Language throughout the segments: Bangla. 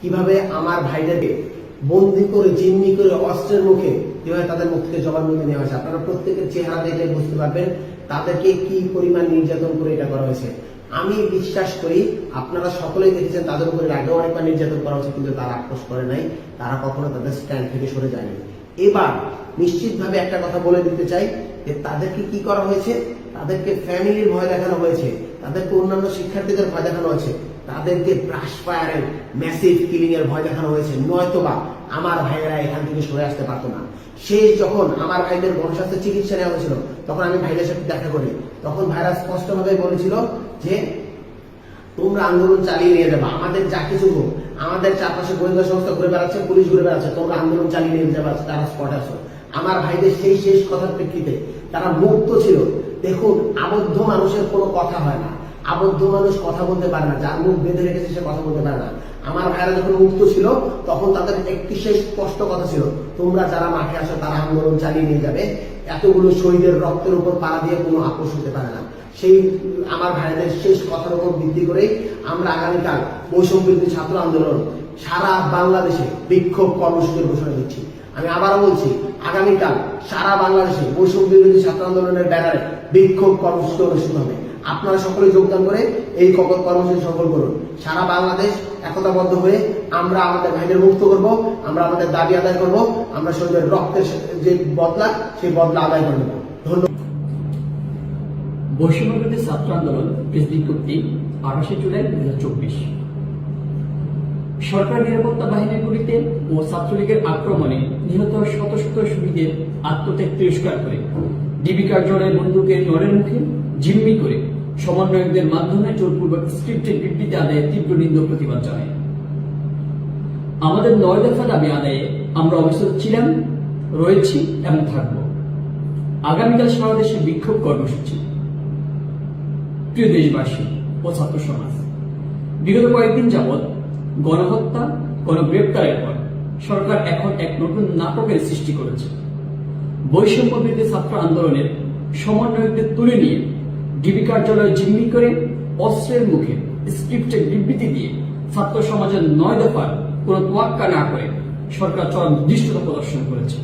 কীভাবে আমার ভাইদেরকে বন্দি করে, জিম্মি করে, অস্ত্রের মুখে কীভাবে তাদের মুখ থেকে জবানবন্দি নেওয়া হয়েছে? আপনারা প্রত্যেকের চেহারা দেখে বুঝতে পারবেন তাদেরকে কি পরিমাণ নির্যাতন করে এটা করা হয়েছে। আমি বিশ্বাস করি আপনারা সকলেই দেখেছেন তাদের উপরে আগেও অনেকবার নির্যাতন করা হয়েছে, কিন্তু তারা আপোষ করে নাই। তারা কখনো তাদের স্ট্যান্ড থেকে সরে যায়নি। এবার নিশ্চিতভাবে একটা কথা বলে দিতে চাই যে তাদেরকে কি করা হয়েছে? তাদেরকে ফ্যামিলির ভয় দেখানো হয়েছে। তাদেরকে অন্যান্য শিক্ষার্থীদের ভয় দেখানো হয়েছে। তাদেরকে ব্রাশ ফায়ারের ম্যাসিভ কিলিং এর ভয় দেখানো হয়েছে। নয়তোবা আমার ভাইয়েরা এখান থেকে সরে আসতে পারতো না। শেষ যখন আমার ভাইদের গণস্বাস্থ্য চিকিৎসা নেওয়া হয়েছিল, তখন আমি ভাইদের সাথে দেখা করি। তখন ভাইরা স্পষ্টভাবে বলেছিল যে, তোমরা আন্দোলন চালিয়ে নিয়ে যাবে। আমাদের যা কিছু হোক, আমাদের চারপাশে গোয়েন্দা সংস্থা ঘুরে বেড়াচ্ছে, পুলিশ ঘুরে বেড়াচ্ছে, তোমরা আন্দোলন চালিয়ে নিয়ে যাবে, তারা স্পট আছো। আমার ভাইদের সেই শেষ কথার প্রেক্ষিতে তারা মুক্ত ছিল। দেখুন, আবদ্ধ মানুষের কোনো কথা হয় না। আবদ্ধ মানুষ কথা বলতে পারে না, যার মুখ বেঁধে রেখেছে সে কথা বলতে পারে না। আমার ভাইরা যখন মুক্ত ছিল, তখন তাদের একটি শেষ স্পষ্ট কথা ছিল, তোমরা যারা মাঠে আসো তারা আন্দোলন চালিয়ে নিয়ে যাবে। এতগুলো শহীদের রক্তের উপর পাড়া দিয়ে কোনো আপোষ হতে পারে না। সেই আমার ভাইদের শেষ কথার উপর ভিত্তি করে আমরা আগামীকাল বৈষম্য বিরোধী ছাত্র আন্দোলন সারা বাংলাদেশে বিক্ষোভ কর্মসূচির ঘোষণা দিচ্ছি। আমি আবারও বলছি, আগামীকাল সারা বাংলাদেশে বৈষম্য ছাত্র আন্দোলনের ব্যানারে বিক্ষোভ কর্মসূচি অনুষ্ঠিত হবে। আপনারা সকলে যোগদান করে এই কর- কর্মসূচি সফল করুন। সারা বাংলাদেশ একতাবদ্ধ হয়ে আমরা আমাদের ভাইদের মুক্ত করব, আমরা আমাদের দাবি আদায় করব, আমরা শরীরের রক্তের যে বদলা, সেই বদলা আদায় করে নেব। ধন্যবাদ। বৈষম্যবিরোধী ছাত্র আন্দোলন প্রেস বিজ্ঞপ্তি আঠাশে জুলাই দু হাজার চব্বিশ। সরকার নিরাপত্তা বাহিনীগুলিতে ও ছাত্রলীগের আক্রমণে নিহত শত শত শহীদের আত্মত্যাগ তিরস্কার করে। ডিবি কার্যালয়ে বন্দুকের নড়ের মুখে জিম্মি করে সমন্বয়কদের মাধ্যমে জোরপূর্বক স্ক্রিপ্টের বিবৃতি আদায়ে তীব্র নিন্দ প্রতিবাদ জানায়। আমাদের নয় দফা দাবি আদায়ে আমরা অবস্থিত ছিলাম, রয়েছি এবং থাকব। আগামীকাল সারা দেশে বিক্ষোভ কর্মসূচি। প্রিয় দেশবাসী ও ছাত্র সমাজ, বিগত কয়েকদিন যাবৎ গণহত্যা, গণগ্রেপ্তারের পর সরকার এখন এক নতুন নাটকের সৃষ্টি করেছে। বৈষম্য বিরোধী ছাত্র আন্দোলনের সমন্বয়কদের তুলে নিয়ে ডিবি কার্যালয়ে জিম্মি করে অস্ত্রের মুখে স্ক্রিপ্টের বিবৃতি দিয়ে ছাত্র সমাজের নয় দফার কোন তোয়াক্কা না করে সরকার চরম দৃষ্টতা প্রদর্শন করেছে।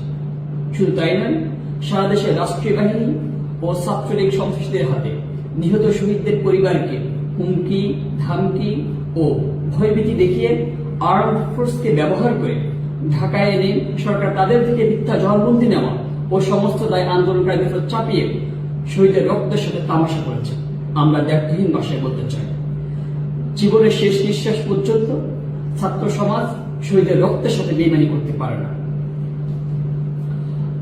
শুধু তাই নয়, সারা দেশে রাষ্ট্রীয় বাহিনী ও ছাত্রলীগ সন্ত্রাসীদের হাতে নিহত শহীদদের পরিবারকে হুমকি, ধামকি ও ভয়ভীতি দেখিয়ে আর্ম ফোর্সকে ব্যবহার করে ঢাকায় এনে সরকার তাদের থেকে মিথ্যা জবানবন্দি নেওয়া ও সমস্ত দায় আন্দোলনকারীদের চাপিয়ে শহীদের রক্তের সাথে তামাশা করেছে। আমরা দ্ব্যর্থহীন ভাষায় বলতে চাই। জীবনের শেষ নিঃশ্বাস পর্যন্ত ছাত্র সমাজ শহীদের রক্তের সাথে বেমানি করতে পারে না।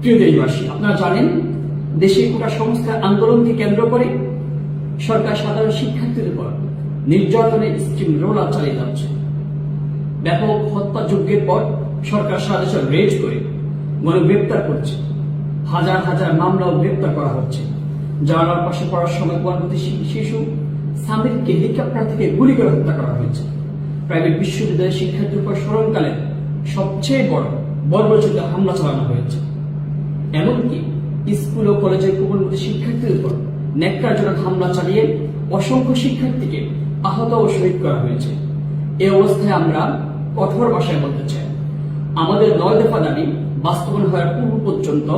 প্রিয় দেশবাসী, আপনারা জানেন, দেশে গোটা সংস্থার আন্দোলনকে কেন্দ্র করে সরকার সাধারণ শিক্ষার্থীদের উপর নির্যাতনের স্ট্রিম রোলার চালিয়ে যাচ্ছে। ব্যাপক হত্যাযজ্ঞের পর সরকার সারা রেজ করে গণগ্রেপ্তার করছে। হাজার হাজার মামলাও গ্রেপ্তার করা হচ্ছে। জানালার পাশে পড়ার সময় শি- শিশু সামিরকে হেলিকপ্টার থেকে গুলি করে হত্যা করা হয়েছে। প্রাইভেট বিশ্ববিদ্যালয়ের শিক্ষার্থীর উপর স্মরণকালে সবচেয়ে বড় বর্বরচিত হামলা চালানো হয়েছে। এমনকি স্কুল ও কলেজের কোমলমতি শিক্ষার্থীদের উপর ন্যাক্কারজনক হামলা চালিয়ে অসংখ্য শিক্ষার্থীকে আহত ও শহীদ করা হয়েছে। এ অবস্থায় আমরা কঠোর ভাষায় বলতে চাই, আমাদের নয় দফা দাবি বাস্তবায়ন হওয়ার পূর্ব পর্যন্ত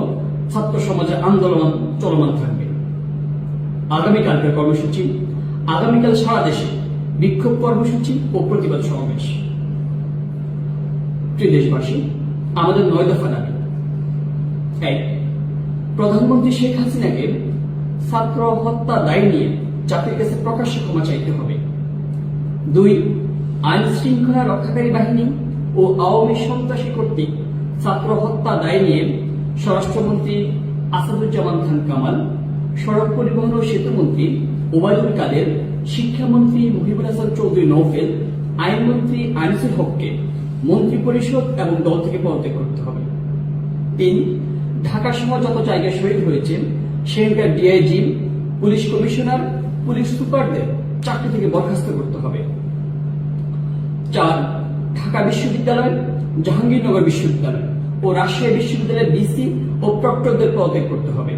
ছাত্র সমাজের আন্দোলন চলমান থাকবে। আগামীকালকের কর্মসূচি, আগামীকাল সারা দেশে বিক্ষোভ কর্মসূচি ও প্রতিবাদ সমাবেশ। প্রিয় দেশবাসী, আমাদের নয় দফা দাবি। এক, প্রধানমন্ত্রী শেখ হাসিনাকে ছাত্র হত্যা দায় নিয়ে জাতির কাছে প্রকাশ্যে ক্ষমা চাইতে হবে। দুই, আইন শৃঙ্খলা রক্ষাকারী বাহিনী ও আওয়ামী সন্ত্রাসী কর্তৃক ছাত্র হত্যা দায় নিয়ে স্বরাষ্ট্রমন্ত্রী আসাদুজ্জামান খান কামাল সড়ক পরিবহন ও সেতুমন্ত্রী ওবায়দুল কাদের, শিক্ষামন্ত্রী মুহিবুল হাসান চৌধুরী নৌফেল আইনমন্ত্রী আনিসুল হককে মন্ত্রী পরিষদ এবং দল থেকে পদত্যাগ করতে হবে। তিন, ঢাকা সহ যত জায়গায় শহীদ হয়েছে সেখানকার ডিআইজি পুলিশ কমিশনার, পুলিশ সুপারদের চাকরি থেকে বরখাস্ত করতে হবে। চার, ঢাকা বিশ্ববিদ্যালয়, জাহাঙ্গীরনগর বিশ্ববিদ্যালয় ও রাজশাহী বিশ্ববিদ্যালয়ের বিসি ও প্রক্টরদের পদত্যাগ করতে হবে।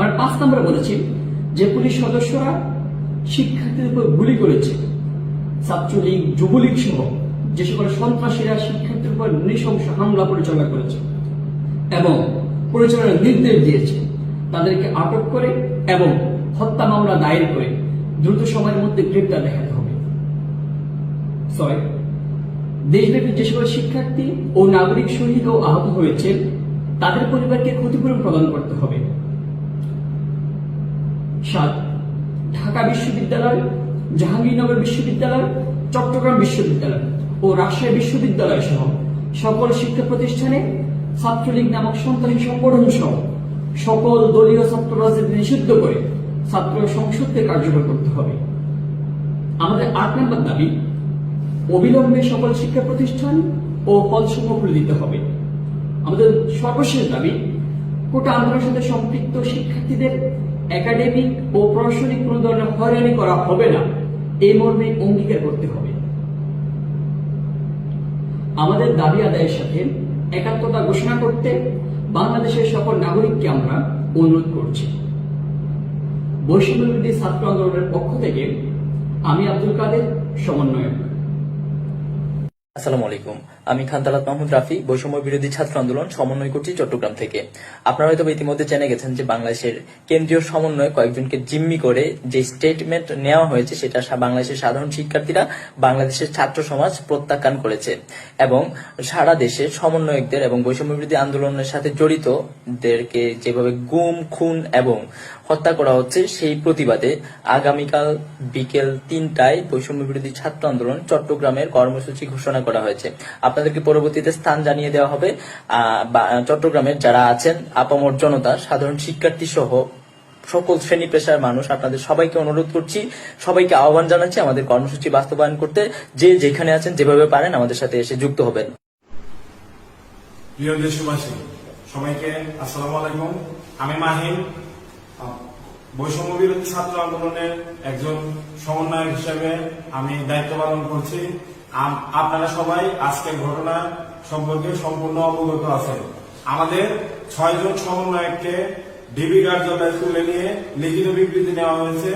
আর পাঁচ নম্বরে বলেছি যে পুলিশ সদস্যরা শিক্ষার্থীদের উপর গুলি করেছে। ছাত্রলীগ, যুবলীগ সহ যে সকল সন্ত্রাসীরা শিক্ষার্থীর উপর নৃশংস হামলা পরিচালনা করেছে এবং পরিচালনার নির্দেশ দিয়েছে, তাদেরকে আটক করে এবং হত্যা মামলা দায়ের করে দ্রুত সময়ের মধ্যে গ্রেপ্তার দেখাতে হবে। ছয়, দেশব্যাপী যে সকল শিক্ষার্থী ও নাগরিক শহীদ ও আহত হয়েছে তাদের পরিবারকে ক্ষতিপূরণ প্রদান করতে হবে। সাত, ঢাকা বিশ্ববিদ্যালয়, জাহাঙ্গীরনগর বিশ্ববিদ্যালয়, চট্টগ্রাম বিশ্ববিদ্যালয় ও রাজশাহী বিশ্ববিদ্যালয় সহ সকল শিক্ষা প্রতিষ্ঠানে ছাত্রলীগ নামক সন্ত্রাসী সংগঠন সহ সকল দলীয় ছাত্র রাজনীতি নিষিদ্ধ করে, ছাত্র সংসদকে কার্যকর করতে হবে। আমাদের আট নম্বর দাবি, অবিলম্বে সকল শিক্ষা প্রতিষ্ঠান ও হলসমূহ খুলে দিতে হবে। আমাদের সর্বশেষ দাবি, কোটা আন্দোলনের সাথে সম্পৃক্ত শিক্ষার্থীদের একাডেমিক ও প্রশাসনিক কোনো ধরনের হয়রানি করা হবে না। এই মর্মে অঙ্গীকার করতে হবে। আমাদের দাবি আদায়ের সাথে একাত্মতা ঘোষণা করতে বাংলাদেশের সকল নাগরিককে আমরা অনুরোধ করছি। বৈষম্যবিরোধী ছাত্র আন্দোলনের পক্ষ থেকে আমি আব্দুল কাদের, সমন্বয়ক। আসসালামু আলাইকুম। আমি খান্তালাত মাহমুদ রাফি, বৈষম্য বিরোধী ছাত্র আন্দোলন, সমন্বয় করছি চট্টগ্রাম থেকে। আপনারা হয়তো ইতিমধ্যে জেনে গেছেন যে বাংলাদেশের কেন্দ্রীয় সমন্বয় কয়েকজনকে জিম্মি করে যে স্টেটমেন্ট নেওয়া হয়েছে, সেটা বাংলাদেশের সাধারণ শিক্ষার্থীরা বাংলাদেশের ছাত্র সমাজ প্রত্যাখ্যান করেছে এবং সারা দেশে সমন্বয়কদের এবং বৈষম্য বিরোধী আন্দোলনের সাথে জড়িতদেরকে যেভাবে গুম, খুন এবং হত্যা করা হচ্ছে, সেই প্রতিবাদে আগামীকাল বিকেল তিনটায় বৈষম্য বিরোধী ছাত্র আন্দোলন চট্টগ্রামের কর্মসূচি ঘোষণা করা হয়েছে। আপনাদেরকে পরবর্তীতে স্থান জানিয়ে দেওয়া হবে। চট্টগ্রামের যারা আছেন, আপামর জনতা, সাধারণ শিক্ষার্থী সহ সকল শ্রেণি পেশার মানুষ, আপনাদের সবাইকে অনুরোধ করছি, সবাইকে আহ্বান জানাচ্ছি আমাদের কর্মসূচি বাস্তবায়ন করতে। যে যেখানে আছেন, যেভাবে পারেন আমাদের সাথে এসে যুক্ত হবেন। প্রিয় দেশবাসী, সবাইকে আসসালামু আলাইকুম। আমি মাহিন বৈষম্য বিরোধী ছাত্র আন্দোলনের একজন সমন্বয়ক হিসেবে আমি দায়িত্ব পালন করছি। আপনারা সবাই আজকের ঘটনা সম্পর্কে সম্পূর্ণ অবগত আছেন। আমাদের ছয়জন সমন্বয়ককে ডিবি কার্যালয়ে তুলে নিয়ে লিখিত বিবৃতি নেওয়া হয়েছে।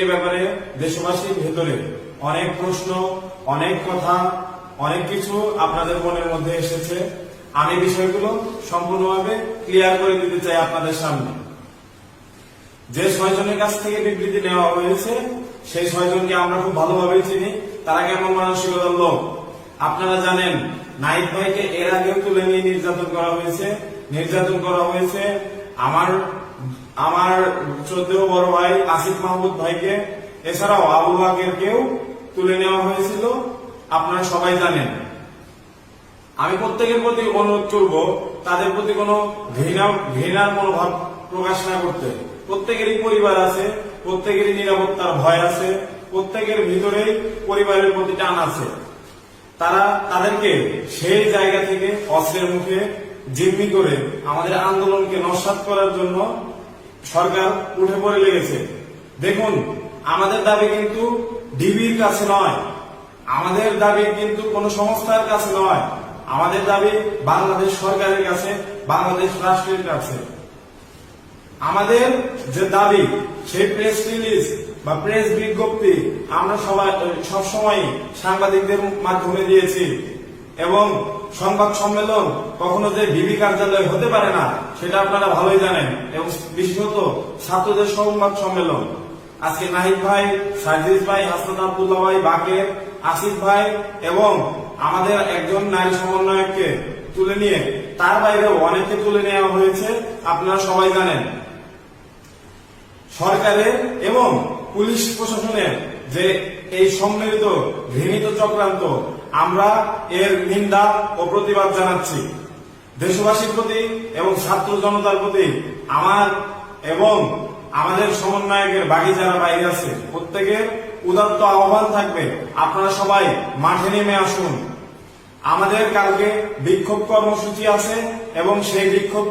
এ ব্যাপারে দেশবাসীর ভেতরে অনেক প্রশ্ন, অনেক কথা, অনেক কিছু আপনাদের মনের মধ্যে এসেছে। আমি বিষয়গুলো সম্পূর্ণভাবে ক্লিয়ার করে দিতে চাই আপনাদের সামনে। যে ছয়জনের কাছ থেকে বিবৃতি নেওয়া হয়েছে, সেই ছয়জনকে আমরা খুব ভালোভাবে চিনি। তারা কেমন মানসিকতার লোক আপনারা জানেন, নাইট ভাইকে এর আগেও তুলে নিয়ে নির্যাতন করা হয়েছে, নির্যাতন করা হয়েছে। আমার আমার চোদ্দেও বড় ভাই আসিফ মাহমুদ ভাইকে, এছাড়াও আবু বাকের কেউ তুলে নেওয়া হয়েছিল। আপনারা সবাই জানেন। আমি প্রত্যেকের প্রতি অনুরোধ করব, তাদের প্রতি কোনো ঘৃণা, ঘৃণার মনোভাব প্রকাশ না করতে। প্রত্যেকেরই পরিবার আছে, প্রত্যেকেরই নিরাপত্তার ভয় আছে। প্রত্যেকের ভিতরেই পরিবারের প্রতি টান আছে। তারা তাদেরকে সেই জায়গা থেকে অস্ত্রের মুখে জিম্মি করে আমাদের আন্দোলনকে নস্বাত করার জন্য সরকার উঠে পড়ে লেগেছে। দেখুন, আমাদের দাবি কিন্তু ডিবির কাছে নয়। আমাদের দাবি কিন্তু কোন সংস্থার কাছে নয়। আমাদের দাবি বাংলাদেশ সরকারের কাছে, বাংলাদেশ রাষ্ট্রের কাছে। আমাদের যে দাবি, সেই প্রেস রিলিজ বা প্রেস বিজ্ঞপ্তি আমরা সবাই, সবসময় সাংবাদিকদের মাধ্যমে দিয়েছি। এবং সংবাদ সম্মেলন কখনো যে ডিবি কার্যালয় হতে পারে না, সেটা আপনারা ভালোই জানেন। এবং বিশেষত ছাত্রদের সংবাদ সম্মেলন। আজকে নাহিদ ভাই, সাজিদ ভাই, হাসনাত আব্দুল্লাহ ভাই, বাকের, আসিফ ভাই এবং আমাদের একজন নারী সমন্বয়ককে তুলে নিয়ে, তার বাইরেও অনেককে তুলে নেওয়া হয়েছে, আপনারা সবাই জানেন। সরকারের এবং পুলিশ প্রশাসনের যে এই সম্মিলিত ঘৃণিত চক্রান্ত, আমরা এর নিন্দা ও প্রতিবাদ জানাচ্ছি। দেশবাসীর প্রতি এবং ছাত্র জনতার প্রতি আমার এবং আমাদের সমন্বয়কের বাকি যারা বাইরে আছে প্রত্যেকের উদাত্ত আহ্বান থাকবে, আপনারা সবাই মাঠে নেমে আসুন। আমাদের কালকে বিক্ষোভ কর্মসূচি আছে এবং সেই বিক্ষোভ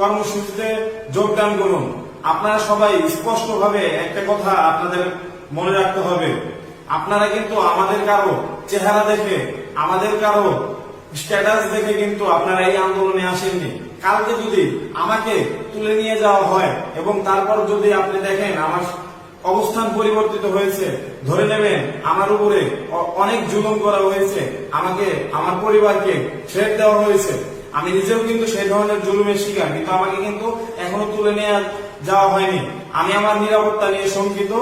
কর্মসূচিতে যোগদান করুন। আপনারা সবাই স্পষ্টভাবে একটা কথা আপনাদের মনে রাখতে হবে। আপনারা কিন্তু আমাদের কারও চেহারা দেখে, আমাদের কারও স্ট্যাটাস দেখে কিন্তু আপনারা এই আন্দোলনে আসেননি। কালকে যদি আমাকে তুলে নিয়ে যাওয়া হয় এবং তারপর যদি আপনি দেখেন আমার অবস্থান পরিবর্তিত হয়েছে, ধরে নেবেন আমার উপরে অনেক জুলুম করা হয়েছে, আমাকে, আমার পরিবারকে ছেড়ে দেওয়া হয়েছে। আমি নিজেও কিন্তু সেই ধরনের জুলুমের শিকার, কিন্তু আমাকে কিন্তু এখনও তুলে নেওয়া যাওয়া হয়নি। আমি আমার নিরাপত্তা নিয়ে শঙ্কিত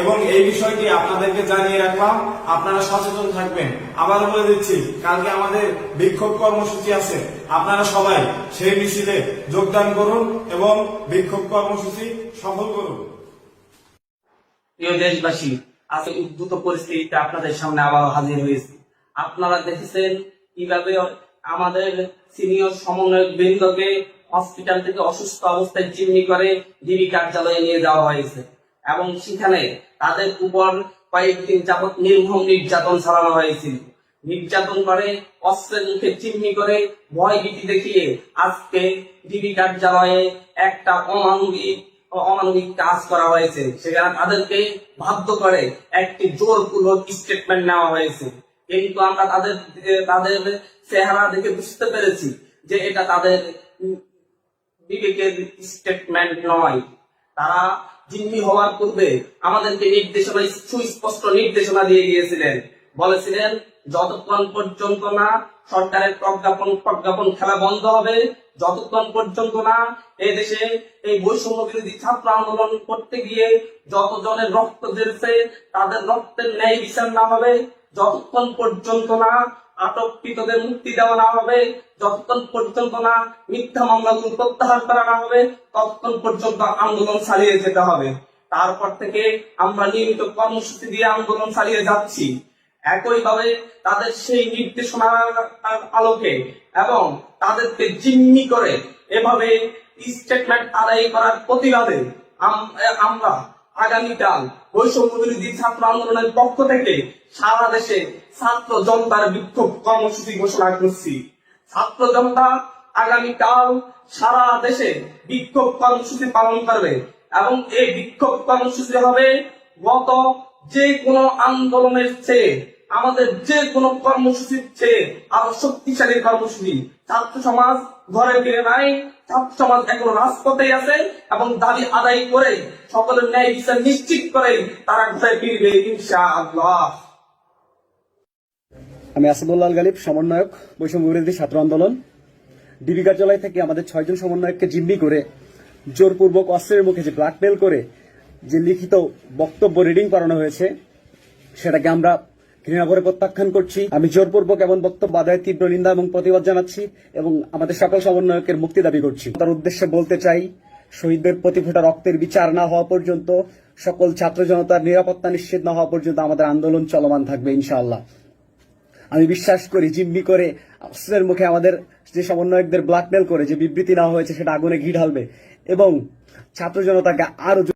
এবং এই বিষয়টি আপনাদেরকে জানিয়ে রাখলাম। আপনারা সচেতন থাকবেন। আবার বলে দিচ্ছি, কালকে আমাদের বিক্ষোভ কর্মসূচি আছে। আপনারা সবাই সেই মিছিলে যোগদান করুন এবং বিক্ষোভ কর্মসূচি সফল করুন। প্রিয় দেশবাসী, আজকে উদ্ভূত পরিস্থিতিতে আপনাদের সামনে আবার হাজির হয়েছি। আপনারা দেখেছেন কীভাবে আমাদের সিনিয়র সমন্বয়ক বৃন্দকে হসপিটাল থেকে অসুস্থ অবস্থায় চিমনি করে ডিবি কার্যালয়ে নিয়ে যাওয়া হয়েছে। এবং সেখানে তাদের উপর কয়েকদিন যাবৎ নির্মম নির্যাতন চালানো হয়েছিল। নির্যাতন করে অস্ত্রের মুখে চিহ্নি করে ভয় ভীতি দেখিয়ে আজকে ডিবি কার্যালয়ে একটা অমানবিক অমানবিক কাজ করা হয়েছে। সেখানে তাদেরকে বাধ্য করে একটি জোরপূর্বক স্টেটমেন্ট নেওয়া হয়েছে। কিন্তু আমরা তাদের তাদের চেহারা দেখে বুঝতে পেরেছি যে এটা তাদের বিবেকের স্টেটমেন্ট নয়। তারা জিম্মি হওয়ার পূর্বে আমাদেরকে নির্দেশনা, সুস্পষ্ট নির্দেশনা দিয়ে গিয়েছিলেন। বলেছিলেন, যতক্ষণ পর্যন্ত না সরকারের প্রজ্ঞাপন প্রজ্ঞাপন খেলা বন্ধ হবে, যতক্ষণ পর্যন্ত না এই দেশে এই বৈষম্য বিরোধী ছাত্র আন্দোলন করতে গিয়ে যতজনের রক্ত ঝরছে, তাদের রক্তের ন্যায় বিচার না হবে, যতক্ষণ পর্যন্ত না আটককৃতদের মুক্তি দেওয়া না হবে, যতক্ষণ পর্যন্ত না মিথ্যা মামলাগুলো প্রত্যাহার করা না হবে, ততক্ষণ পর্যন্ত আন্দোলন চালিয়ে যেতে হবে। তারপর থেকে আমরা নিয়মিত কর্মসূচি দিয়ে আন্দোলন চালিয়ে যাচ্ছি। একইভাবে তাদের সেই নির্দেশনার আলোকে এবং তাদেরকে জিম্মি করে এভাবে স্টেটমেন্ট আদায় করার প্রতিবাদে আম- আমরা আগামীকাল বৈষম্য বিরোধী ছাত্র আন্দোলনের পক্ষ থেকে সারা দেশে ছাত্র জনতার বিক্ষোভ কর্মসূচি ঘোষণা করছি। ছাত্র জনতা আগামীকাল সারা দেশে বিক্ষোভ কর্মসূচি পালন করবে এবং এই বিক্ষোভ কর্মসূচি হবে গত যে কোনো আন্দোলনের চেয়ে, আমাদের যে কোনো কর্মসূচির চেয়ে আরও শক্তিশালী কর্মসূচি ছাত্র সমাজ ঘরে ফিরে নাই সমাজ এখন রাজপথে আছে এবং দাবি আদায় করে সকলের ন্যায় বিচার নিশ্চিত করে তারা ঘরে ফিরবে ইনশাআল্লাহ। আমি আসাদুল্লাহ গালিব, সমন্বয়ক, বৈষম্য বিরোধী ছাত্র আন্দোলন। ডিবি কার্যালয় থেকে আমাদের ছয়জন সমন্বয়ককে জিম্মি করে জোরপূর্বক অস্ত্রের মুখে যে ব্ল্যাকমেল করে যে লিখিত বক্তব্য রিডিং করানো হয়েছে, সেটাকে আমরা ঘৃণা করে প্রত্যাখ্যান করছি। আমি জোরপূর্বক এমন বক্তব্য আদায়, তীব্র নিন্দা এবং প্রতিবাদ জানাচ্ছি এবং আমাদের সকল সমন্বয়কের মুক্তি দাবি করছি। তার উদ্দেশ্যে বলতে চাই, শহীদদের প্রতি ফোঁটা রক্তের বিচার না হওয়া পর্যন্ত, সকল ছাত্র জনতার নিরাপত্তা নিশ্চিত না হওয়া পর্যন্ত আমাদের আন্দোলন চলমান থাকবে ইনশাআল্লাহ। আমি বিশ্বাস করি, জিম্মি করে অস্ত্রের মুখে আমাদের যে সমন্বয়কদের ব্ল্যাকমেল করে যে বিবৃতি নেওয়া হয়েছে, সেটা আগুনে ঘি ঢালবে এবং ছাত্র জনতাকে আরও